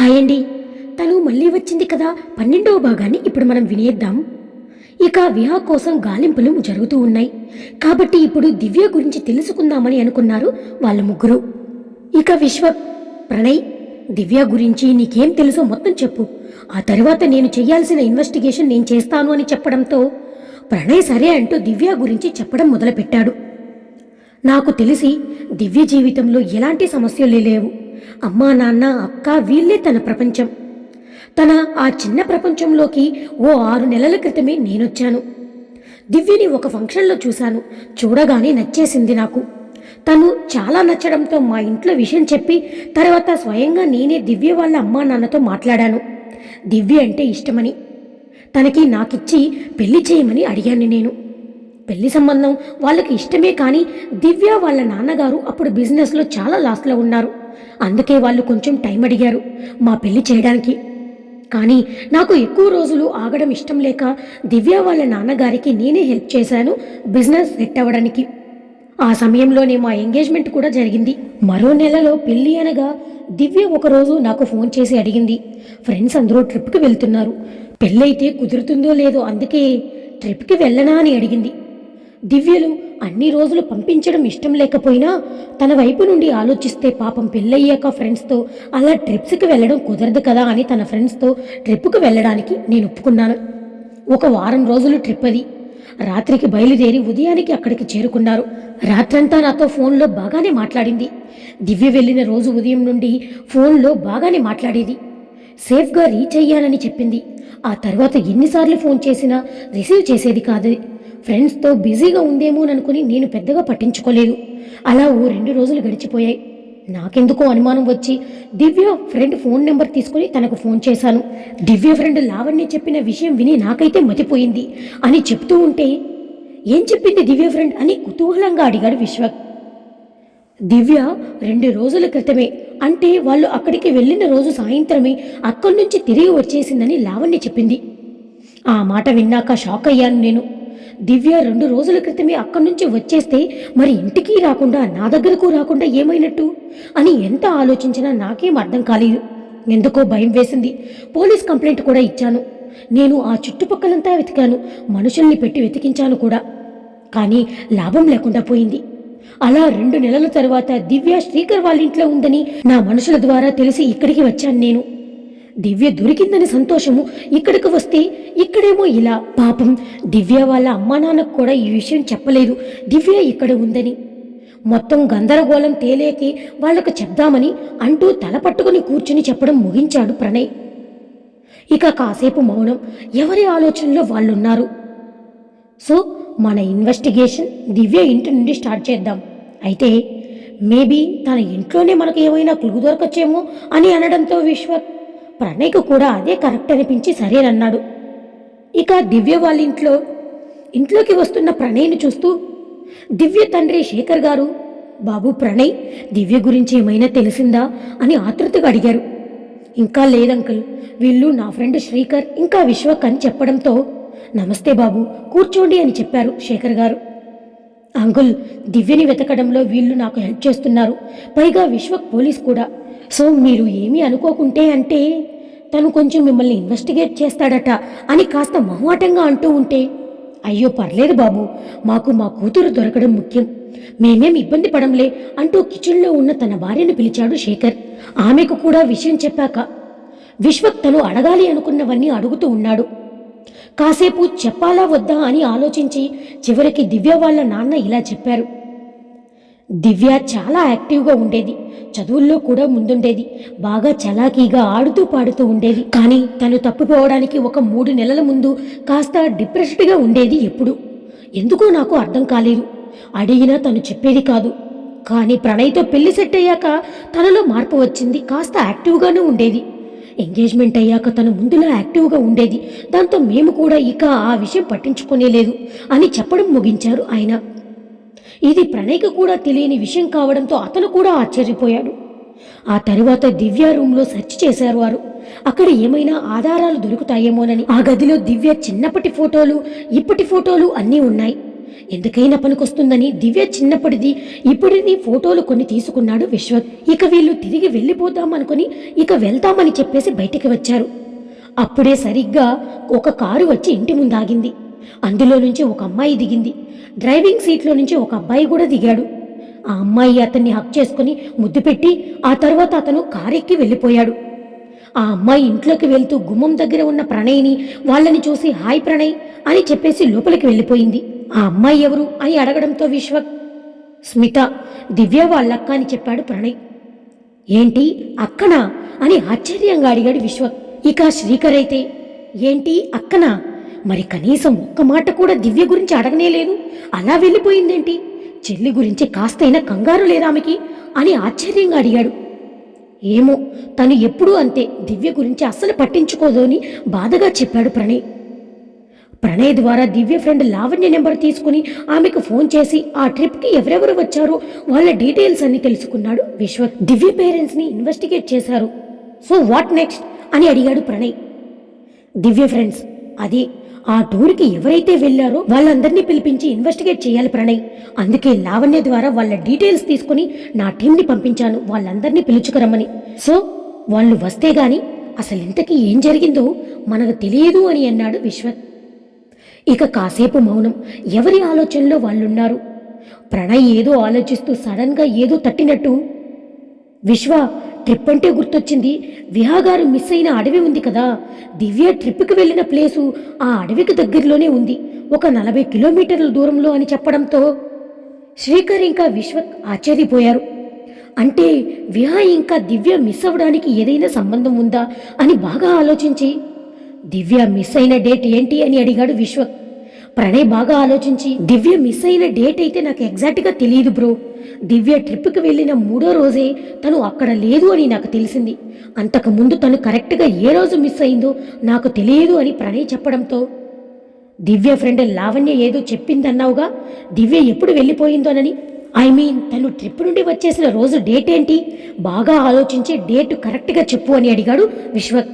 Hi అండి తను మళ్ళీ వచ్చింది కదా. పన్నెండవ భాగాన్ని ఇప్పుడు మనం వినేద్దాం. ఇక విహా కోసం గాలింపులు జరుగుతూ ఉన్నాయి. కాబట్టి ఇప్పుడు దివ్య గురించి తెలుసుకుందామని అనుకున్నారు వాళ్ళ ముగ్గురు. ఇక విశ్వ ప్రణయ్ దివ్య గురించి నీకేం తెలుసో మొత్తం చెప్పు. ఆ తర్వాత నేను చేయాల్సిన ఇన్వెస్టిగేషన్ నేను చేస్తాను అని చెప్పడంతో ప్రణయ్ సరే అంటూ దివ్య గురించి చెప్పడం మొదలుపెట్టాడు. నాకు తెలిసి దివ్య జీవితంలో ఎలాంటి సమస్యలు లేవు. అమ్మా నాన్న అక్క వీళ్ళే తన ప్రపంచం. తన ఆ చిన్న ప్రపంచంలోకి ఓ ఆరు నెలల క్రితమే నేనొచ్చాను. దివ్యని ఒక ఫంక్షన్లో చూశాను. చూడగానే నచ్చేసింది నాకు. తను చాలా నచ్చడంతో మా ఇంట్లో విషయం చెప్పి తర్వాత స్వయంగా నేనే దివ్య వాళ్ళ అమ్మా నాన్నతో మాట్లాడాను. దివ్య అంటే ఇష్టమని. తనకి నాకిచ్చి పెళ్ళి చేయమని అడిగాను నేను. పెళ్ళి సంబంధం వాళ్ళకి ఇష్టమే కానీ దివ్య వాళ్ళ నాన్నగారు అప్పుడు బిజినెస్లో చాలా లాస్లో ఉన్నారు. అందుకే వాళ్ళు కొంచెం టైం అడిగారు మా పెళ్ళి చేయడానికి. కానీ నాకు ఎక్కువ రోజులు ఆగడం ఇష్టం లేక దివ్య వాళ్ళ నాన్నగారికి నేనే హెల్ప్ చేశాను బిజినెస్ సెట్ అవ్వడానికి. ఆ సమయంలోనే మా ఎంగేజ్మెంట్ కూడా జరిగింది. మరో నెలలో పెళ్ళి అనగా దివ్య ఒకరోజు నాకు ఫోన్ చేసి అడిగింది ఫ్రెండ్స్ అందరూ ట్రిప్కి వెళ్తున్నారు. పెళ్ళైతే కుదురుతుందో లేదో అందుకే ట్రిప్కి వెళ్ళనా? అని అడిగింది. దివ్యలు అన్ని రోజులు పంపించడం ఇష్టం లేకపోయినా తన వైపు నుండి ఆలోచిస్తే పాపం పెళ్ళయ్యాక ఫ్రెండ్స్తో అలా ట్రిప్స్కి వెళ్ళడం కుదరదు కదా అని తన ఫ్రెండ్స్తో ట్రిప్కి వెళ్ళడానికి నేను ఒప్పుకున్నాను. ఒక వారం రోజులు ట్రిప్ అది. రాత్రికి బయలుదేరి ఉదయానికి అక్కడికి చేరుకున్నారు. రాత్రంతా నాతో ఫోన్లో బాగానే మాట్లాడింది. దివ్య వెళ్ళిన రోజు ఉదయం నుండి ఫోన్లో బాగానే మాట్లాడేది. సేఫ్గా రీచ్ అయ్యానని చెప్పింది. ఆ తర్వాత ఎన్నిసార్లు ఫోన్ చేసినా రిసీవ్ చేసేది కాదు. ఫ్రెండ్స్తో బిజీగా ఉందేమోననుకుని నేను పెద్దగా పట్టించుకోలేదు. అలా ఓ రెండు రోజులు గడిచిపోయాయి. నాకెందుకో అనుమానం వచ్చి దివ్య ఫ్రెండ్ ఫోన్ నెంబర్ తీసుకుని తనకు ఫోన్ చేశాను. దివ్య ఫ్రెండ్ లావణ్య చెప్పిన విషయం విని నాకైతే మతిపోయింది అని చెప్తూ ఉంటే ఏం చెప్పింది దివ్య ఫ్రెండ్? అని కుతూహలంగా అడిగాడు విశ్వ దివ్య రెండు రోజుల క్రితమే. అంటే వాళ్ళు అక్కడికి వెళ్ళిన రోజు సాయంత్రమే అక్కడి నుంచి తిరిగి వచ్చేసిందని లావణ్య చెప్పింది. ఆ మాట విన్నాక షాక్ అయ్యాను నేను. దివ్య రెండు రోజుల క్రితమే అక్కడి నుంచి వచ్చేస్తే మరి ఇంటికి రాకుండా నా దగ్గరకు రాకుండా ఏమైనట్టు? అని ఎంత ఆలోచించినా నాకేం అర్థం కాలేదు. ఎందుకో భయం వేసింది. పోలీస్ కంప్లైంట్ కూడా ఇచ్చాను. నేను ఆ చుట్టుపక్కలంతా వెతికాను. మనుషుల్ని పెట్టి వెతికించాను కూడా. కానీ లాభం లేకుండా పోయింది. అలా రెండు నెలల తర్వాత దివ్య శ్రీకర్ వాళ్ళ ఇంట్లో ఉందని నా మనుషుల ద్వారా తెలిసి ఇక్కడికి వచ్చాను నేను. దివ్య దొరికిందని సంతోషము ఇక్కడికి వస్తే ఇక్కడేమో ఇలా. పాపం దివ్య వాళ్ళ అమ్మా నాన్నకు కూడా ఈ విషయం చెప్పలేదు. దివ్య ఇక్కడ ఉందని. మొత్తం గందరగోళం తేలేకి వాళ్ళకు చెప్దామని అంటూ తల పట్టుకుని కూర్చుని చెప్పడం ముగించాడు ప్రణయ్. ఇక కాసేపు మౌనం. ఎవరి ఆలోచనలో వాళ్ళున్నారు? సో మన ఇన్వెస్టిగేషన్ దివ్య ఇంటి నుండి స్టార్ట్ చేద్దాం. అయితే మేబీ తన ఇంట్లోనే మనకు ఏమైనా క్లూ దొరకచ్చేమో అని అనడంతో విశ్వ ప్రణయ్కు కూడా అదే కరెక్ట్ అనిపించి సరేనన్నాడు. ఇక దివ్య వాళ్ళ ఇంట్లో ఇంట్లోకి వస్తున్న ప్రణయ్ని చూస్తూ దివ్య తండ్రి శేఖర్ గారు బాబు ప్రణయ్ దివ్య గురించి ఏమైనా తెలిసిందా? అని ఆతృతగా అడిగారు. ఇంకా లేదంకుల్ వీళ్ళు నా ఫ్రెండ్ శ్రీకర్ ఇంకా విశ్వక్ అని చెప్పడంతో నమస్తే బాబు కూర్చోండి అని చెప్పారు శేఖర్ గారు. అంకుల్ దివ్యని వెతకడంలో వీళ్ళు నాకు హెల్ప్ చేస్తున్నారు పైగా విశ్వక్ పోలీస్ కూడా. సో మీరు ఏమీ అనుకోకుంటే అంటే తను కొంచెం మిమ్మల్ని ఇన్వెస్టిగేట్ చేస్తాడట అని కాస్త మొహమాటంగా అంటూ ఉంటే అయ్యో పర్లేదు బాబు మాకు మా కూతురు దొరకడం ముఖ్యం. మేమేం ఇబ్బంది పడంలే అంటూ కిచెన్లో ఉన్న తన భార్యను పిలిచాడు శేఖర్. ఆమెకు కూడా విషయం చెప్పాక విశ్వక్ తను అడగాలి అనుకున్నవన్నీ అడుగుతూ ఉన్నాడు. కాసేపు చెప్పాలా వద్దా అని ఆలోచించి చివరికి దివ్య వాళ్ళ నాన్న ఇలా చెప్పారు. దివ్య చాలా యాక్టివ్గా ఉండేది. చదువుల్లో కూడా ముందుండేది. బాగా చలాకీగా ఆడుతూ పాడుతూ ఉండేది. కానీ తను తప్పిపోవడానికి ఒక మూడు నెలల ముందు కాస్త డిప్రెస్డ్గా ఉండేది ఎప్పుడు. ఎందుకో నాకు అర్థం కాలేదు. అడిగినా తను చెప్పేది కాదు. కానీ ప్రణయ్తో పెళ్ళి సెట్ అయ్యాక తనలో మార్పు వచ్చింది. కాస్త యాక్టివ్గానే ఉండేది. ఎంగేజ్మెంట్ అయ్యాక తను ముందులా యాక్టివ్గా ఉండేది. దాంతో మేము కూడా ఇక ఆ విషయం పట్టించుకునే లేదు అని చెప్పడం ముగించారు ఆయన. ఇది ప్రణయ్కి కూడా తెలియని విషయం కావడంతో అతను కూడా ఆశ్చర్యపోయాడు. ఆ తరువాత దివ్య రూమ్లో సెర్చ్ చేశారు వారు. అక్కడ ఏమైనా ఆధారాలు దొరుకుతాయేమోనని. ఆ గదిలో దివ్య చిన్నప్పటి ఫోటోలు ఇప్పటి ఫోటోలు అన్నీ ఉన్నాయి. ఎందుకైనా పనికొస్తుందని దివ్య చిన్నప్పటిది ఇప్పటిది ఫోటోలు కొన్ని తీసుకున్నాడు విశ్వత్. ఇక వీళ్ళు తిరిగి వెళ్ళిపోదాం అనుకుని ఇక వెళ్తామని చెప్పేసి బయటికి వచ్చారు. అప్పుడే సరిగ్గా ఒక కారు వచ్చి ఇంటి ముందు ఆగింది అందులో నుంచి ఒక అమ్మాయి దిగింది. డ్రైవింగ్ సీట్లో నుంచి ఒక అబ్బాయి కూడా దిగాడు. ఆ అమ్మాయి అతన్ని హక్ చేసుకుని ముద్దు పెట్టి ఆ తర్వాత అతను కారెక్కి వెళ్ళిపోయాడు. ఆ అమ్మాయి ఇంట్లోకి వెళ్తూ గుమ్మం దగ్గర ఉన్న ప్రణయ్ని వాళ్ళని చూసి హాయ్ ప్రణయ్ అని చెప్పేసి లోపలికి వెళ్ళిపోయింది. ఆ అమ్మాయి ఎవరు అని అడగడంతో విశ్వ స్మిత దివ్య వాళ్ళక్క అని చెప్పాడు ప్రణయ్. ఏంటి అక్కనా? అని ఆశ్చర్యంగా అడిగాడు విశ్వ. ఇక శ్రీకర్ అయితే ఏంటి అక్కనా? మరి కనీసం ఒక్క మాట కూడా దివ్య గురించి అడగనే లేదు. అలా వెళ్ళిపోయిందేంటి? చెల్లి గురించి కాస్తైనా కంగారు లేదా ఆమెకి అని ఆశ్చర్యంగా అడిగాడు. ఏమో తను ఎప్పుడూ అంతే దివ్య గురించి అస్సలు పట్టించుకోదు అని బాధగా చెప్పాడు ప్రణయ్. ప్రణయ్ ద్వారా దివ్య ఫ్రెండ్ లావణ్య నెంబర్ తీసుకుని ఆమెకు ఫోన్ చేసి ఆ ట్రిప్కి ఎవరెవరు వచ్చారో వాళ్ళ డీటెయిల్స్ అన్ని తెలుసుకున్నాడు విశ్వ దివ్య పేరెంట్స్ని ఇన్వెస్టిగేట్ చేశారు. So what next? అని అడిగాడు ప్రణయ్. దివ్య ఫ్రెండ్స్ అది ఆ టూర్కి ఎవరైతే వెళ్ళారో వాళ్ళందరినీ పిలిపించి ఇన్వెస్టిగేట్ చేయాలి ప్రణయ్. అందుకే లావణ్య ద్వారా వాళ్ళ డీటెయిల్స్ తీసుకుని నా టీంని పంపించాను. వాళ్ళందరినీ పిలుచుకురమ్మని. సో వాళ్ళు వస్తే గాని అసలు ఇంతకీ ఏం జరిగిందో మనకు తెలియదు అని అన్నాడు విశ్వత్ ఇక కాసేపు మౌనం. ఎవరి ఆలోచనలో వాళ్ళున్నారు? ప్రణయ్ ఏదో ఆలోచిస్తూ సడన్గా ఏదో తట్టినట్టు. విశ్వ ట్రిప్ అంటే గుర్తొచ్చింది. విహాగారు మిస్ అయిన అడవి ఉంది కదా. దివ్య ట్రిప్కి వెళ్ళిన ప్లేసు ఆ అడవికి దగ్గరలోనే ఉంది. ఒక నలభై కిలోమీటర్ల దూరంలో అని చెప్పడంతో శ్రీకర్ ఇంకా విశ్వ ఆశ్చర్యపోయారు. అంటే విహా ఇంకా దివ్య మిస్ అవ్వడానికి ఏదైనా సంబంధం ఉందా అని బాగా ఆలోచించి దివ్య మిస్ అయిన డేట్ ఏంటి అని అడిగాడు విశ్వక్ ప్రణయ్ బాగా ఆలోచించి దివ్య మిస్ అయిన డేట్ అయితే నాకు ఎగ్జాక్ట్గా తెలియదు బ్రో దివ్య ట్రిప్కి వెళ్ళిన మూడో రోజే తను అక్కడ లేదు అని నాకు తెలిసింది. అంతకు ముందు తను కరెక్ట్గా ఏ రోజు మిస్ అయిందో నాకు తెలియదు అని ప్రణయ్ చెప్పడంతో దివ్య ఫ్రెండ్ లావణ్య ఏదో చెప్పిందన్నావుగా దివ్య ఎప్పుడు వెళ్ళిపోయిందోనని? ఐ మీన్ తను ట్రిప్ నుండి వచ్చేసిన రోజు డేట్ ఏంటి? బాగా ఆలోచించి డేట్ కరెక్ట్గా చెప్పు అని అడిగాడు విశ్వక్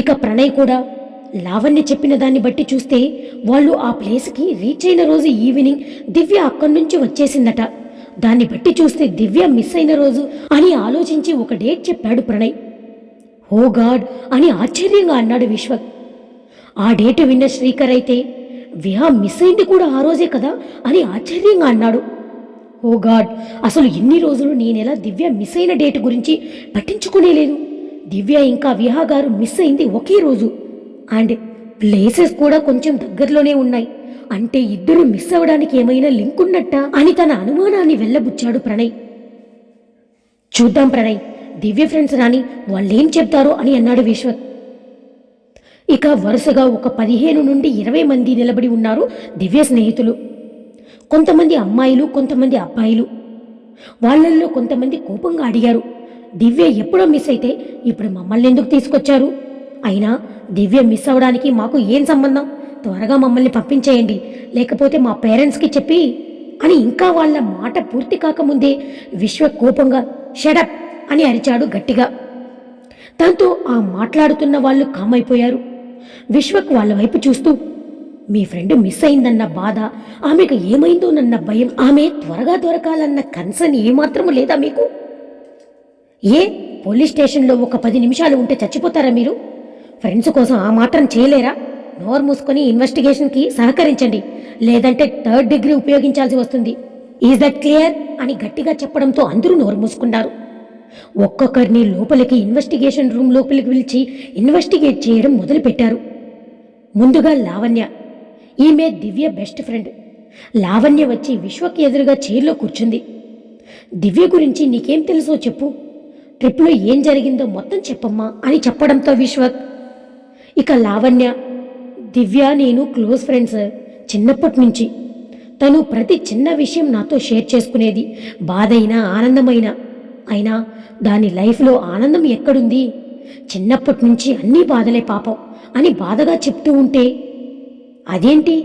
ఇక ప్రణయ్ కూడా లావణ్య చెప్పిన దాన్ని బట్టి చూస్తే వాళ్ళు ఆ ప్లేస్కి రీచ్ అయిన రోజు ఈవినింగ్ దివ్య అక్కడి నుంచి వచ్చేసిందట. దాన్ని బట్టి చూస్తే దివ్య మిస్ అయిన రోజు అని ఆలోచించి ఒక డేట్ చెప్పాడు ప్రణయ్. ఓ గాడ్! అని ఆశ్చర్యంగా అన్నాడు విశ్వక్. ఆ డేట్ విన్న శ్రీకర్ అయితే విహా మిస్ అయింది కూడా ఆ రోజే కదా? అని ఆశ్చర్యంగా అన్నాడు. Oh God! అసలు ఎన్ని రోజులు నేనెలా దివ్య మిస్ అయిన డేట్ గురించి పట్టించుకునేలేదు? దివ్య ఇంకా విహా గారు మిస్ అయింది ఒకే రోజు. అండ్ ప్లేసెస్ కూడా కొంచెం దగ్గరలోనే ఉన్నాయి. అంటే ఇద్దరు మిస్ అవ్వడానికి ఏమైనా లింక్ ఉన్నట్టా? అని తన అనుమానాన్ని వెళ్ళబుచ్చాడు ప్రణయ్. చూద్దాం ప్రణయ్ దివ్య ఫ్రెండ్స్ రాని వాళ్ళేం చెప్తారో అని అన్నాడు విశ్వత్. ఇక వరుసగా ఒక పదిహేను నుండి ఇరవై మంది నిలబడి ఉన్నారు దివ్య స్నేహితులు. కొంతమంది అమ్మాయిలు కొంతమంది అబ్బాయిలు. వాళ్ళల్లో కొంతమంది కోపంగా అడిగారు. దివ్య ఎప్పుడో మిస్ అయితే ఇప్పుడు మమ్మల్ని ఎందుకు తీసుకొచ్చారు? అయినా దివ్య మిస్ అవ్వడానికి మాకు ఏం సంబంధం? త్వరగా మమ్మల్ని పంపించేయండి. లేకపోతే మా పేరెంట్స్కి చెప్పి అని ఇంకా వాళ్ళ మాట పూర్తి కాకముందే విశ్వ కోపంగా షడప్ అని అరిచాడు గట్టిగా. దాంతో ఆ మాట్లాడుతున్న వాళ్ళు కామైపోయారు. విశ్వక్ వాళ్ళ వైపు చూస్తూ మీ ఫ్రెండ్ మిస్ అయిందన్న బాధ ఆమెకు ఏమైందోనన్న భయం ఆమె త్వరగా దొరకాలన్న కన్సర్న్ ఏమాత్రము లేదా మీకు? ఏ? పోలీస్ స్టేషన్లో ఒక పది నిమిషాలు ఉంటే చచ్చిపోతారా మీరు? ఫ్రెండ్స్ కోసం ఆ మాత్రం చేయలేరా? నోరు మూసుకొని ఇన్వెస్టిగేషన్కి సహకరించండి. లేదంటే థర్డ్ డిగ్రీ ఉపయోగించాల్సి వస్తుంది. ఈజ్ దట్ క్లియర్ అని గట్టిగా చెప్పడంతో అందరూ నోరు మూసుకున్నారు. ఒక్కొక్కరిని లోపలికి ఇన్వెస్టిగేషన్ రూమ్ లోపలికి పిలిచి ఇన్వెస్టిగేట్ చేయడం మొదలుపెట్టారు. ముందుగా లావణ్య. ఈమె దివ్య బెస్ట్ ఫ్రెండ్. లావణ్య వచ్చి విశ్వకి ఎదురుగా చైర్లో కూర్చుంది. దివ్య గురించి నీకేం తెలుసో చెప్పు. ట్రిప్లో ఏం జరిగిందో మొత్తం చెప్పమ్మా అని చెప్పడంతో విశ్వక్ ఇక లావణ్య దివ్య నేను క్లోజ్ ఫ్రెండ్స్ చిన్నప్పటి నుంచి తను ప్రతి చిన్న విషయం నాతో షేర్ చేసుకునేది. బాధైనా ఆనందమైనా. అయినా దాని లైఫ్లో ఆనందం ఎక్కడుంది? చిన్నప్పటి నుంచి అన్నీ బాధలే పాపం అని బాధగా చెప్తూ ఉంటే అదేంటి?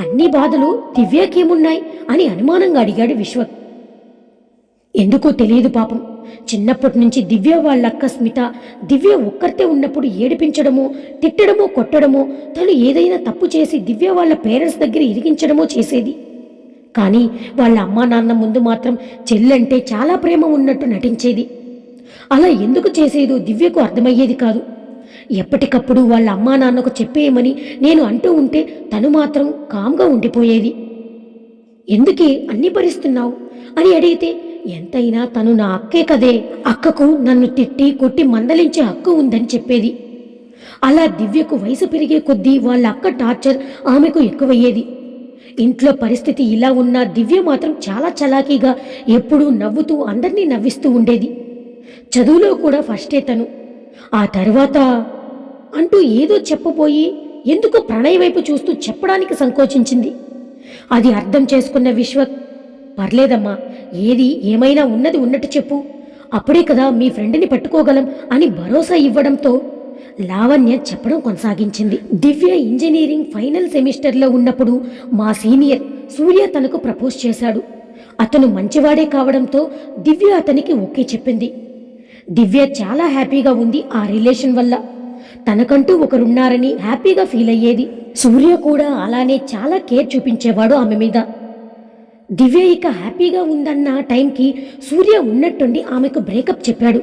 అన్ని బాధలు దివ్యకేమున్నాయి అని అనుమానంగా అడిగాడు విశ్వక్. ఎందుకో తెలియదు పాపం. చిన్నప్పటి నుంచి దివ్య వాళ్ళక్క స్మిత దివ్య ఒక్కరితే ఉన్నప్పుడు ఏడిపించడమో తిట్టడమో కొట్టడమో తను ఏదైనా తప్పు చేసి దివ్య వాళ్ళ పేరెంట్స్ దగ్గర ఇరిగించడమో చేసేది. కానీ వాళ్ళ అమ్మా నాన్న ముందు మాత్రం చెల్లంటే చాలా ప్రేమ ఉన్నట్టు నటించేది. అలా ఎందుకు చేసేదో దివ్యకు అర్థమయ్యేది కాదు. ఎప్పటికప్పుడు వాళ్ళ అమ్మా నాన్నకు చెప్పేయమని నేను అంటూ ఉంటే తను మాత్రం కామ్గా ఉండిపోయేది. ఎందుకే అన్ని భరిస్తున్నావు? అని అడిగితే ఎంతైనా తను నా అక్కే కదే. అక్కకు నన్ను తిట్టి కొట్టి మందలించే హక్కు ఉందని చెప్పేది. అలా దివ్యకు వయసు పెరిగే కొద్దీ వాళ్ళ అక్క టార్చర్ ఆమెకు ఎక్కువయ్యేది. ఇంట్లో పరిస్థితి ఇలా ఉన్నా దివ్య మాత్రం చాలా చలాకీగా ఎప్పుడూ నవ్వుతూ అందరినీ నవ్విస్తూ ఉండేది. చదువులో కూడా ఫస్టే తను. ఆ తర్వాత అంటూ ఏదో చెప్పబోయి ఎందుకు ప్రణయ్ వైపు చూస్తూ చెప్పడానికి సంకోచించింది. అది అర్థం చేసుకున్న విశ్వ పర్లేదమ్మా ఏది ఏమైనా ఉన్నది ఉన్నట్టు చెప్పు. అప్పుడే కదా మీ ఫ్రెండ్ని పట్టుకోగలం అని భరోసా ఇవ్వడంతో లావణ్య చెప్పడం కొనసాగించింది. దివ్య ఇంజనీరింగ్ ఫైనల్ సెమిస్టర్లో ఉన్నప్పుడు మా సీనియర్ సూర్య తనకు ప్రపోజ్ చేశాడు. అతను మంచివాడే కావడంతో దివ్య అతనికి ఓకే చెప్పింది. దివ్య చాలా హ్యాపీగా ఉంది ఆ రిలేషన్ వల్ల. తనకంటూ ఒకరున్నారని హ్యాపీగా ఫీల్ అయ్యేది. సూర్య కూడా అలానే చాలా కేర్ చూపించేవాడు ఆమె మీద. దివ్య ఇక హ్యాపీగా ఉందన్న టైంకి సూర్య ఉన్నట్టుండి ఆమెకు బ్రేకప్ చెప్పాడు.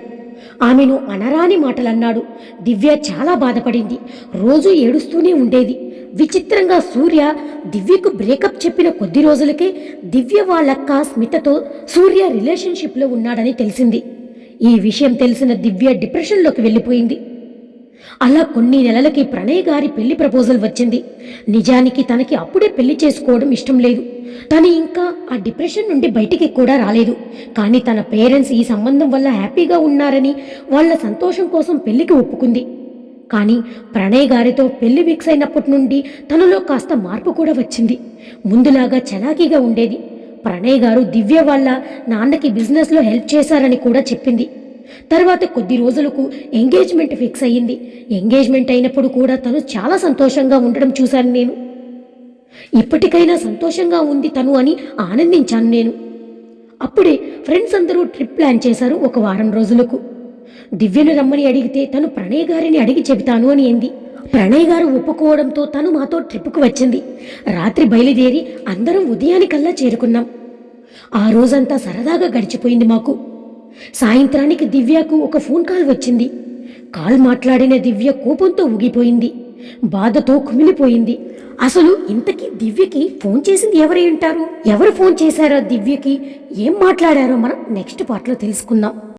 ఆమెను అనరాని మాటలన్నాడు. దివ్య చాలా బాధపడింది. రోజు ఏడుస్తూనే ఉండేది. విచిత్రంగా సూర్య దివ్యకు బ్రేకప్ చెప్పిన కొద్ది రోజులకే దివ్య వాళ్ళక్క స్మితతో సూర్య రిలేషన్షిప్లో ఉన్నాడని తెలిసింది. ఈ విషయం తెలిసిన దివ్య డిప్రెషన్లోకి వెళ్ళిపోయింది. అలా కొన్ని నెలలకి ప్రణయ్ గారి పెళ్ళి ప్రపోజల్ వచ్చింది. నిజానికి తనకి అప్పుడే పెళ్ళి చేసుకోవడం ఇష్టం లేదు. తను ఇంకా ఆ డిప్రెషన్ నుండి బయటికి కూడా రాలేదు. కానీ తన పేరెంట్స్ ఈ సంబంధం వల్ల హ్యాపీగా ఉన్నారని వాళ్ళ సంతోషం కోసం పెళ్ళికి ఒప్పుకుంది. కానీ ప్రణయ్ గారితో పెళ్ళి ఫిక్స్ అయినప్పటి నుండి తనలో కాస్త మార్పు కూడా వచ్చింది. ముందులాగా చలాకీగా ఉండేది. ప్రణయ్ గారు దివ్య వాళ్ళ నాన్నకి బిజినెస్లో హెల్ప్ చేశారని కూడా చెప్పింది. తర్వాత కొద్ది రోజులకు ఎంగేజ్మెంట్ ఫిక్స్ అయ్యింది. ఎంగేజ్మెంట్ అయినప్పుడు కూడా తను చాలా సంతోషంగా ఉండడం చూశాను నేను. ఇప్పటికైనా సంతోషంగా ఉంది తను అని ఆనందించాను నేను. అప్పుడే ఫ్రెండ్స్ అందరూ ట్రిప్ ప్లాన్ చేశారు ఒక వారం రోజులకు. దివ్యను రమ్మని అడిగితే తను ప్రణయ్ గారిని అడిగి చెబుతాను అని అంది. ప్రణయ్ గారు ఒప్పుకోవడంతో తను మాతో ట్రిప్కు వచ్చింది. రాత్రి బయలుదేరి అందరం ఉదయానికల్లా చేరుకున్నాం. ఆ రోజంతా సరదాగా గడిచిపోయింది మాకు. సాయంత్రానికి దివ్యకు ఒక ఫోన్ కాల్ వచ్చింది. కాల్ మాట్లాడిన దివ్య కోపంతో ఊగిపోయింది. బాధతో కుమిలిపోయింది. అసలు ఇంతకీ దివ్యకి ఫోన్ చేసింది ఎవరై ఉంటారు? ఎవరు ఫోన్ చేశారో దివ్యకి? ఏం మాట్లాడారో మనం నెక్స్ట్ పార్ట్లో తెలుసుకుందాం.